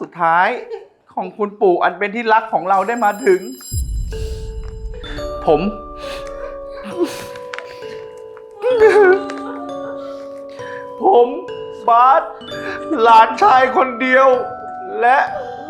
สุดท้ายของคุณปู่อันเป็นที่รักของเราได้มาถึง ผม ผมบาสหลานชายคนเดียว และ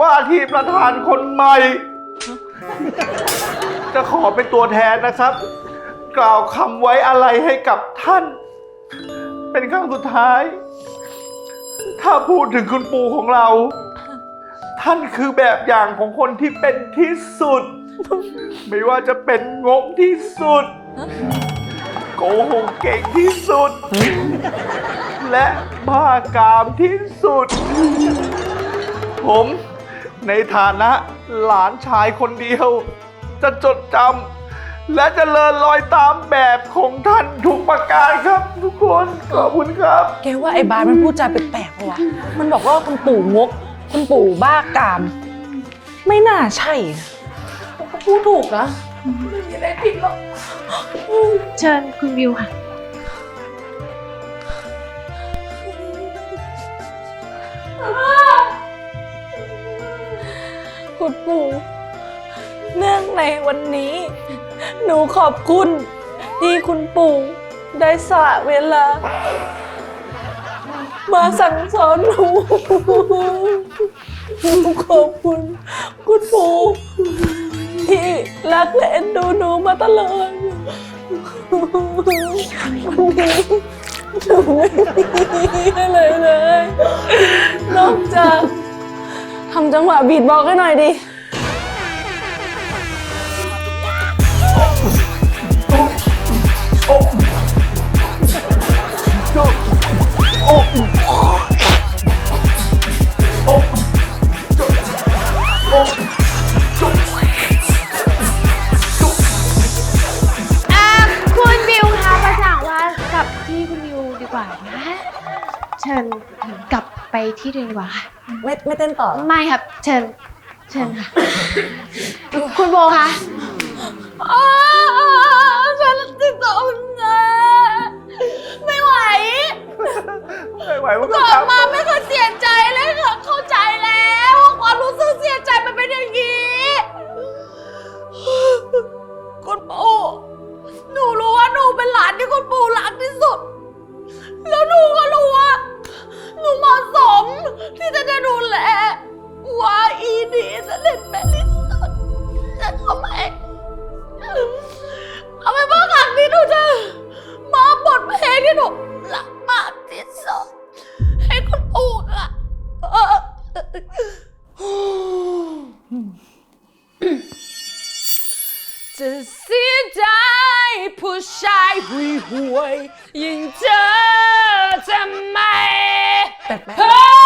ว่าที่ประธานคนใหม่ จะขอเป็นตัวแทนนะครับ กล่าวคำไว้อะไรให้กับท่าน เป็นครั้งสุดท้าย ถ้าพูดถึงคุณปู่ของเรา ท่านคือแบบอย่างของคนที่เป็นที่สุด ไม่ว่าจะเป็นงกที่สุด โกหกเก่งที่สุด และบ้ากามที่สุด ผมในฐานะหลานชายคนเดียว จะจดจำและจะเลินลอยตามแบบของท่านทุกประการครับ ทุกคนขอบคุณครับ แกว่าไอ้บาสมันพูดจาแปลกๆปะวะ มันบอกว่าคุณปู่งก คุณปู่บ้ากาม ไม่น่าใช่นะเขาพูดถูกนะไม่มีอะไรผิดหรอกเชิญคุณวิวค่ะ คุณปู่ เนื่องในวันนี้ หนูขอบคุณที่คุณปู่ได้สละเวลา มาสั่งสอนหนูหนูขอบคุณคุณปู่ที่รักและเอ็นดูหนูมาตลอดวันนี้หนูไม่มีอะไรเลย นอกจากทำจังหวะบีดบอกให้หน่อยดิ เชิญกลับไปที่เดิมดีกว่าค่ะไม่ไม่เต้นต่อไม่ครับ เชิญ เชิญค่ะ คุณโบคะฉั อีดีจะเล่นแม่ที่สุดแต่ทำไมทำไมบางครั้งที่หนูจะมาบทเพลงที่หนูรักมากที่สุดให้คุณปู่อะจะเสียใจผู้ชายหุยหวยๆยิ่งเจอทำไมพบกัน